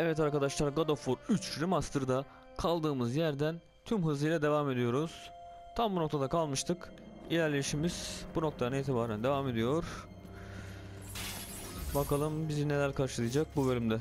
Evet arkadaşlar God of War 3 Remaster'da kaldığımız yerden tüm hızıyla devam ediyoruz. Tam bu noktada kalmıştık. İlerleyişimiz bu noktadan itibaren devam ediyor. Bakalım bizi neler karşılayacak bu bölümde.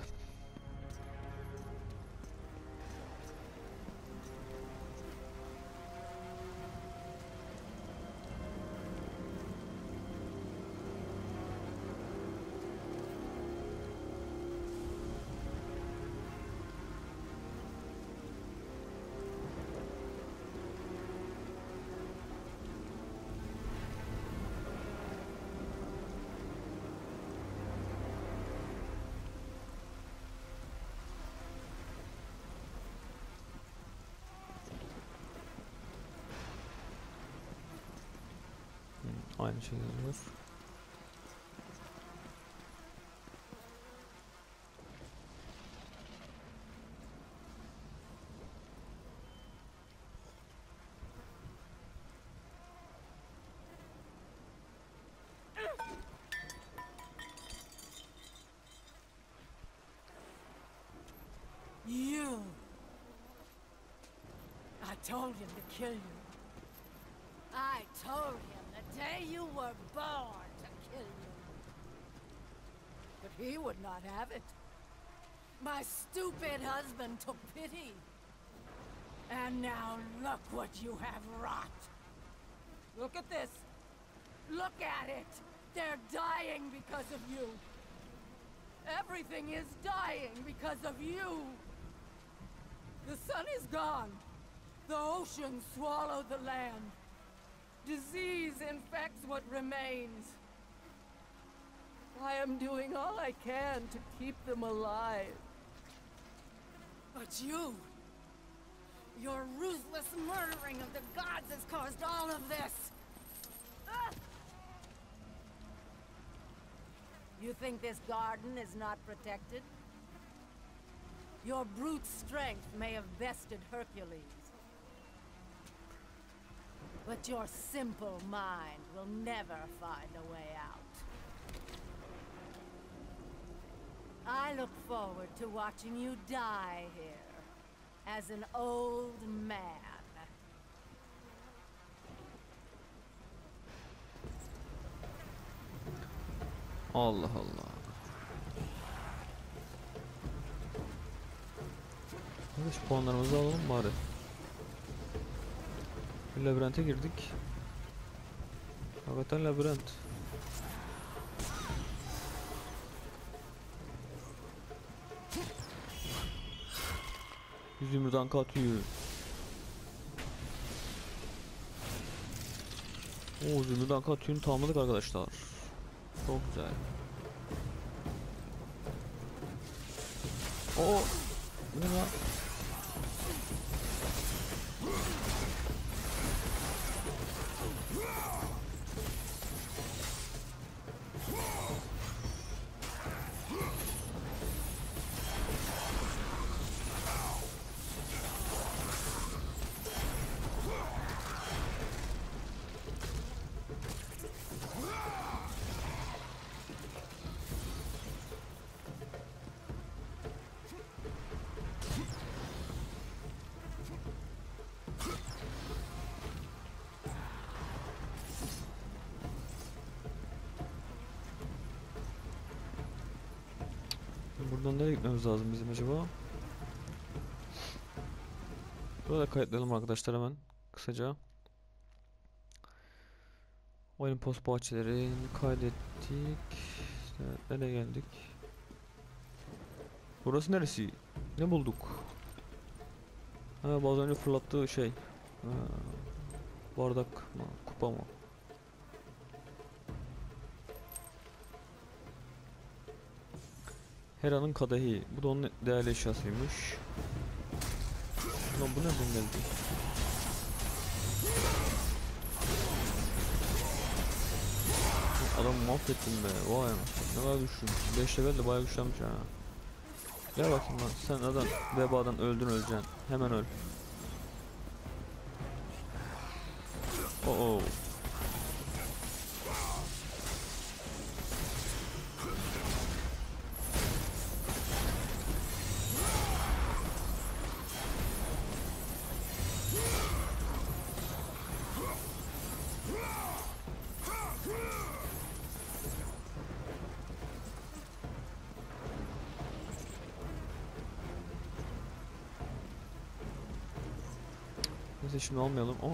You! I told him to kill you. I told him day you were born to kill you. But he would not have it. My stupid husband took pity. And now look what you have wrought. Look at this. Look at it. They're dying because of you. Everything is dying because of you. The sun is gone. The ocean swallowed the land. Disease infects what remains. I am doing all I can to keep them alive. But you, your ruthless murdering of the gods has caused all of this. Ah! You think this garden is not protected? Your brute strength may have bested Hercules. But your simple mind will never find a way out. I look forward to watching you die here as an old man. Allah Allah. Şu puanlarımızı alalım bari. Bir labirente girdik. Hakikaten labirent. Yüzümüzden katıyor. Oo zümrüden katüyünü tamamladık arkadaşlar. Çok güzel. Bu ne lan? Buradan nereye gitmemiz lazım bizim acaba? Burada kayıtlayalım arkadaşlar hemen kısaca. Oyun post bahçelerini kaydettik. İşte nereye geldik? Burası neresi? Ne bulduk? Ha bazen önce fırlattığı şey. Ha, bardak mı? Kupa mı? Hera'nın kadehi. Bu da onun değerli eşyasıymış. Lan bu nereden geldi? Adam mahvettim be. Vay. Ne kadar güçlü. 5 level de bayağı güçlenmiş ha. Gel bakayım lan. Sen adam vebadan öldün öleceksin. Hemen öl. Oh oh. Neyse şimdi almayalım ama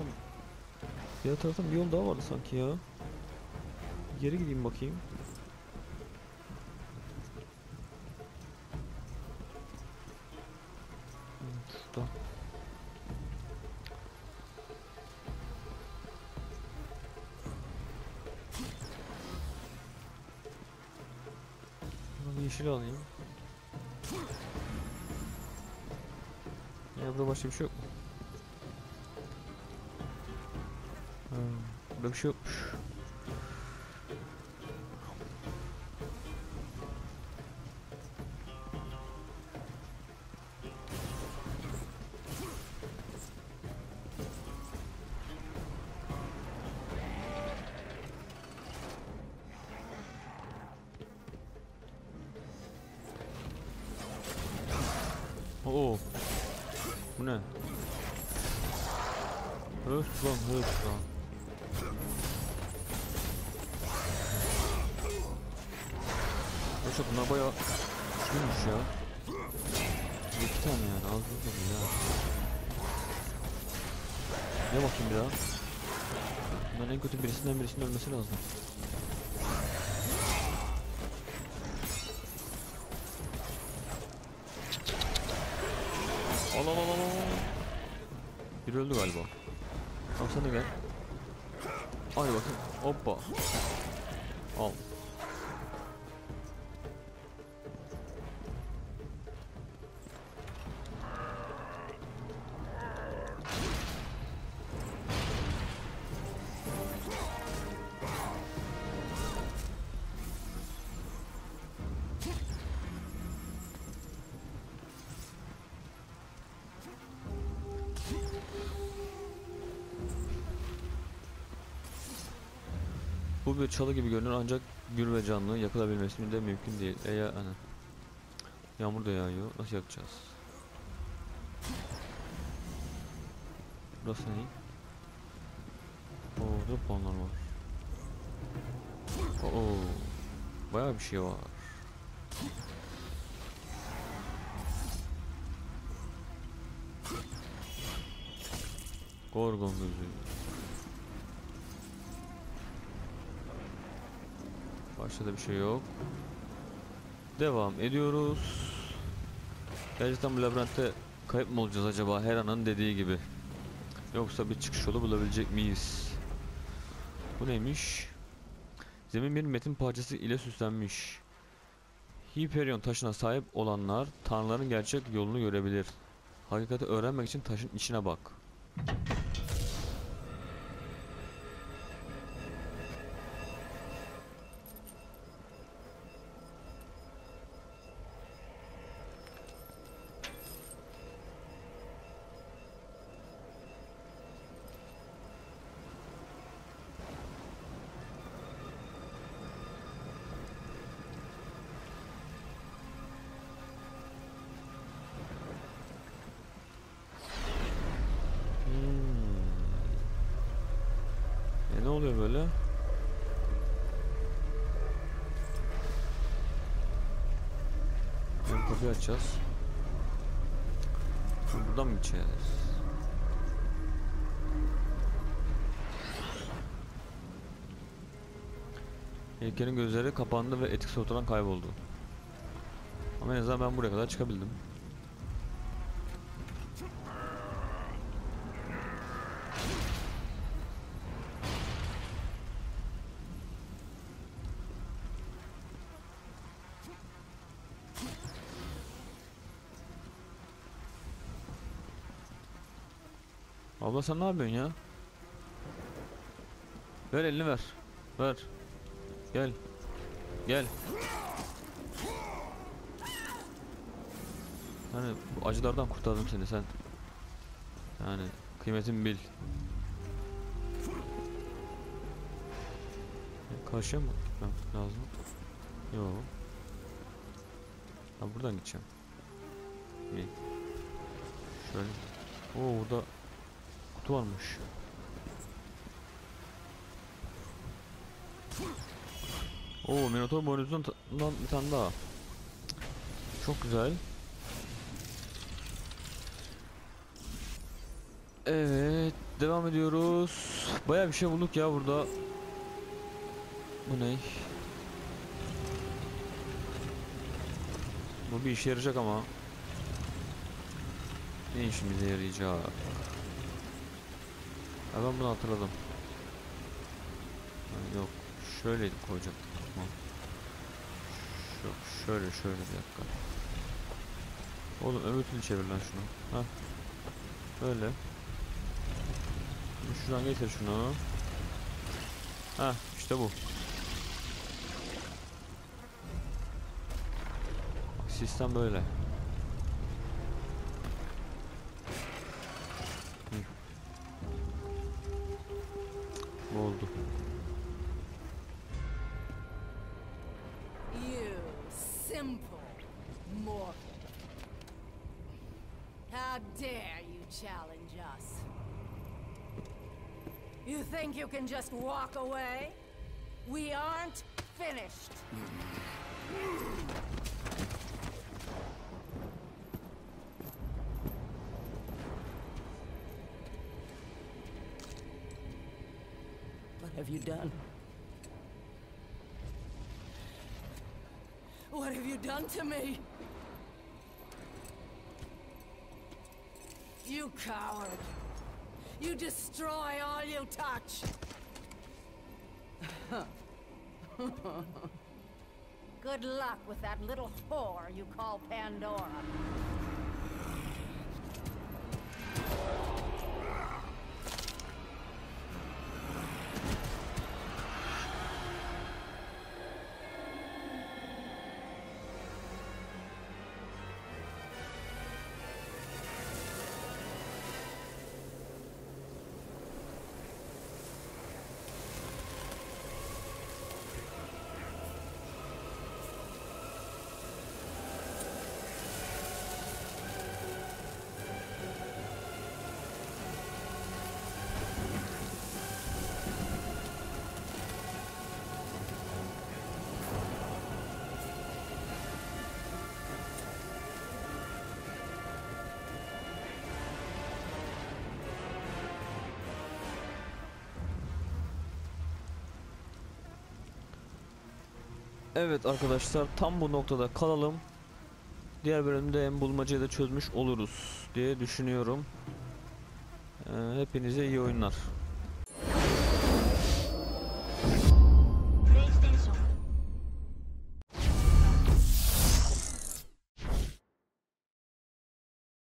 diğer taraftan bir yol daha vardı sanki ya. Geri gideyim bakayım. Şurada. Bir yeşil alayım. Ya burada başka bir şey yok mu? Burada bir şey yokmuş. Oo. Bu ne? Höst lan. Yoksa bunlar bayağı güçlüymüş ya. İki tane yani az değil ya. Ne bakayım bir daha. Bunların en kötü birisinden birisinin ölmesi lazım. Al al al al. Biri öldü galiba. Tamam sen de gel. Hadi bakayım. Hoppa. Al. Bu bir çalı gibi görünür ancak gür ve canlı yakılabilmesi de mümkün değil. E ya ana. Yağmur da yağıyor. Nasıl yakacağız? Burası ne? Oo, burada puanlar var. Oo, bayağı bir şey var. Gorgon gözü. Başka da bir şey yok. Devam ediyoruz. Gerçekten bu labirentte kayıp mı olacağız acaba her anın dediği gibi. Yoksa bir çıkış yolu bulabilecek miyiz? Bu neymiş? Zemin bir metin parçası ile süslenmiş. Hyperion taşına sahip olanlar tanrıların gerçek yolunu görebilir. Hakikati öğrenmek için taşın içine bak. Kapıyı açacağız. Buradan mı gideceğiz? Heykelin gözleri kapandı ve etkisi ortadan kayboldu. Ama en azından ben buraya kadar çıkabildim. Abla sen ne yapıyorsun ya? Ver elini ver. Ver. Gel. Gel. Hani bu acılardan kurtardım seni sen. Yani kıymetimi bil. Karşıya mı gitmem lazım? Yo. Ha buradan gideceğim. Şöyle. Oo burada kutu varmış. Oo Minotaur boynuzundan bir tane daha. Çok güzel. Evet, devam ediyoruz. Bayağı bir şey bulduk ya burada. Bu ne? Bu bir işe yarayacak ama. Ne işimize yarayacak? Ha ben bunu hatırladım. Ha, yok, şöyle koyacaktık. Tamam. Şu, şöyle şöyle bir dakika. Oğlum öbür çevir lan şunu. Ha. Böyle. Şuradan getir şunu. Ha işte bu. Sistem böyle. Oldu. You simple mortal. How dare you challenge us? You think you can just walk away? We aren't finished. Have you done? What have you done to me? You coward! You destroy all you touch! Good luck with that little whore you call Pandora. Evet arkadaşlar tam bu noktada kalalım. Diğer bölümde en bulmacayı da çözmüş oluruz diye düşünüyorum. Ee, hepinize iyi oyunlar.